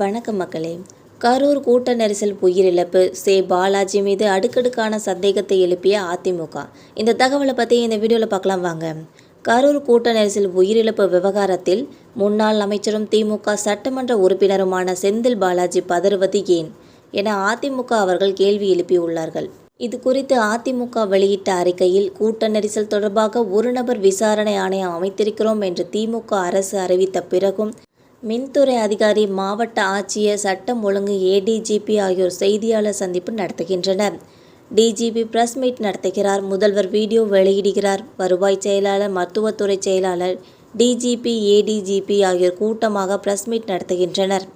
வணக்கம் மக்களே. கரூர் கூட்ட நெரிசல் உயிரிழப்பு சே பாலாஜி மீது அடுக்கடுக்கான சந்தேகத்தை எழுப்பிய அதிமுக. இந்த தகவலை பற்றி இந்த வீடியோவில் பார்க்கலாம் வாங்க. கரூர் கூட்ட நெரிசல் உயிரிழப்பு விவகாரத்தில் முன்னாள் அமைச்சரும் திமுக சட்டமன்ற உறுப்பினருமான செந்தில் பாலாஜி பதறுவது ஏன் என அதிமுக அவர்கள் கேள்வி எழுப்பியுள்ளார்கள். இது குறித்து அதிமுக வெளியிட்ட அறிக்கையில் கூட்ட நெரிசல் தொடர்பாக ஒரு நபர் விசாரணை ஆணையம் அமைத்திருக்கிறோம் என்று திமுக அரசு அறிவித்த பிறகும் மின்துறை அதிகாரி மாவட்ட ஆட்சியர் சட்டம் ஒழுங்கு ஏடிஜிபி ஆகியோர் செய்தியாளர் சந்திப்பு நடத்துகின்றனர். டிஜிபி பிரஸ் மீட் நடத்துகிறார். முதல்வர் வீடியோ வெளியிடுகிறார். வருவாய் செயலாளர் மருத்துவத்துறை செயலாளர் டிஜிபி ஏடிஜிபி ஆகியோர் கூட்டமாக பிரஸ் மீட் நடத்துகின்றனர்.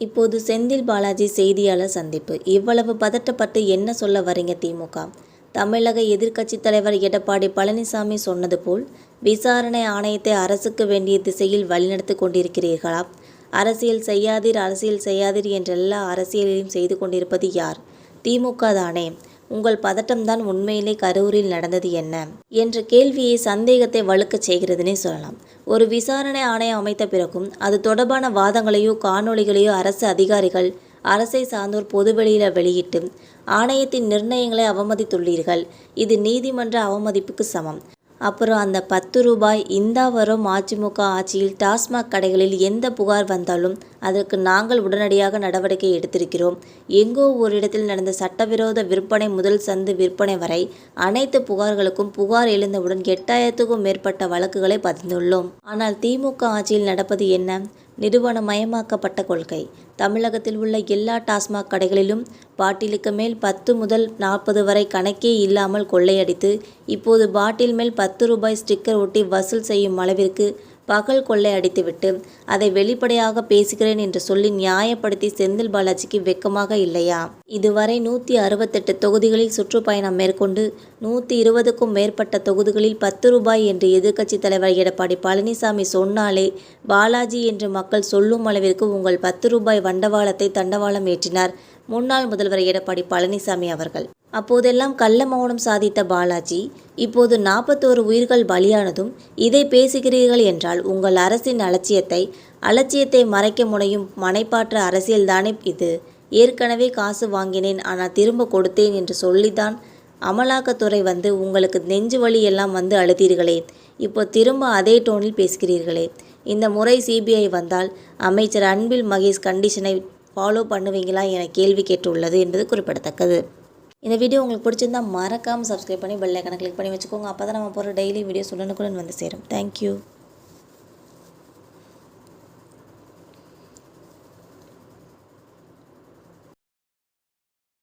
இப்போது செந்தில் பாலாஜி செய்தியாளர் சந்திப்பு. இவ்வளவு பதட்டப்பட்டு என்ன சொல்ல வரீங்க திமுக தமிழக எதிர்க்கட்சித் தலைவர் எடப்பாடி பழனிசாமி சொன்னது போல் விசாரணை ஆணையத்தை அரசுக்கு வேண்டிய திசையில் வழிநடத்தி கொண்டிருக்கிறீர்களா? அரசியல் செய்யாதீர் அரசியல் செய்யாதீர் என்ற எல்லா அரசியலையும் செய்து கொண்டிருப்பது யார்? திமுக தானே. உங்கள் பதட்டம்தான் உண்மையிலே கரூரில் நடந்தது என்ன? என்ற கேள்வியை சந்தேகத்தை வலுக்கச் செய்கிறதுனே சொல்லலாம். ஒரு விசாரணை ஆணையம் அமைத்த பிறகும் அது தொடர்பான வாதங்களையோ காணொளிகளையோ அரசு அதிகாரிகள் அரசை சார்ந்தோர் பொதுவெளியில் வெளியிட்டு ஆணையத்தின் நிர்ணயங்களை அவமதித்துள்ளீர்கள். இது நீதிமன்ற அவமதிப்புக்கு சமம். அப்புறம் அந்த பத்து ரூபாய் இந்தா வரும் அதிமுக ஆட்சியில் டாஸ்மாக் கடைகளில் எந்த புகார் வந்தாலும் அதற்கு நாங்கள் உடனடியாக நடவடிக்கை எடுத்திருக்கிறோம். எங்கோ ஒரு இடத்தில் நடந்த சட்டவிரோத விற்பனை முதல் சந்து விற்பனை வரை அனைத்து புகார்களுக்கும் புகார் எழுந்தவுடன் எட்டாயிரத்துக்கும் மேற்பட்ட வழக்குகளை பதிந்துள்ளோம். ஆனால் திமுக ஆட்சியில் நடப்பது என்ன? நிறுவனமயமாக்கப்பட்ட கொள்கை. தமிழகத்தில் உள்ள எல்லா டாஸ்மாக் கடைகளிலும் பாட்டிலுக்கு மேல் பத்து முதல் நாற்பது வரை கணக்கே இல்லாமல் கொள்ளையடித்து இப்போது பாட்டில் மேல் பத்து ரூபாய் ஸ்டிக்கர் ஒட்டி வசூல் செய்யும் அளவிற்கு பகல் கொள்ளை அடித்துவிட்டு அதை வெளிப்படையாக பேசுகிறேன் என்று சொல்லி நியாயப்படுத்தி செந்தில் பாலாஜிக்கு வெக்கமாக இல்லையா? இதுவரை நூற்றி அறுபத்தெட்டு தொகுதிகளில் சுற்றுப்பயணம் மேற்கொண்டு நூற்றி இருபதுக்கும் மேற்பட்ட தொகுதிகளில் பத்து ரூபாய் என்று எதிர்க்கட்சி தலைவர் எடப்பாடி பழனிசாமி சொன்னாலே பாலாஜி என்று மக்கள் சொல்லும் அளவிற்கு உங்கள் பத்து ரூபாய் வண்டவாளத்தை தண்டவாளம் ஏற்றினார். முன்னாள் முதல்வர் எடப்பாடி பழனிசாமி அவர்கள். அப்போதெல்லாம் கள்ள மௌனம் சாதித்த பாலாஜி இப்போது நாற்பத்தோரு உயிர்கள் பலியானதும் இதை பேசுகிறீர்கள் என்றால் உங்கள் அரசின் அலட்சியத்தை அலட்சியத்தை மறைக்க முனையும் மனைப்பாற்ற அரசியல்தானே இது. ஏற்கனவே காசு வாங்கினேன் ஆனால் திரும்ப கொடுத்தேன் என்று சொல்லித்தான் அமலாக்கத்துறை வந்து உங்களுக்கு நெஞ்சு வலி எல்லாம் வந்து அழுதீர்களே. இப்போ திரும்ப அதே டோனில் பேசுகிறீர்களே. இந்த முறை சிபிஐ வந்தால் அமைச்சர் அன்பில் மகேஷ் கண்டிஷனை ஃபாலோ பண்ணுவீங்களா என கேள்வி கேட்டுள்ளது என்பது குறிப்பிடத்தக்கது. இந்த வீடியோ உங்களுக்கு பிடிச்சிருந்தா மறக்காமல் சப்ஸ்கிரைப் பண்ணி பெல் ஐக்கனை கிளிக் பண்ணி வச்சுக்கோங்க. அப்போ தான் நம்ம போகிற டெய்லி வீடியோஸ் உடனுக்குடன் வந்து சேரும். தேங்க்யூ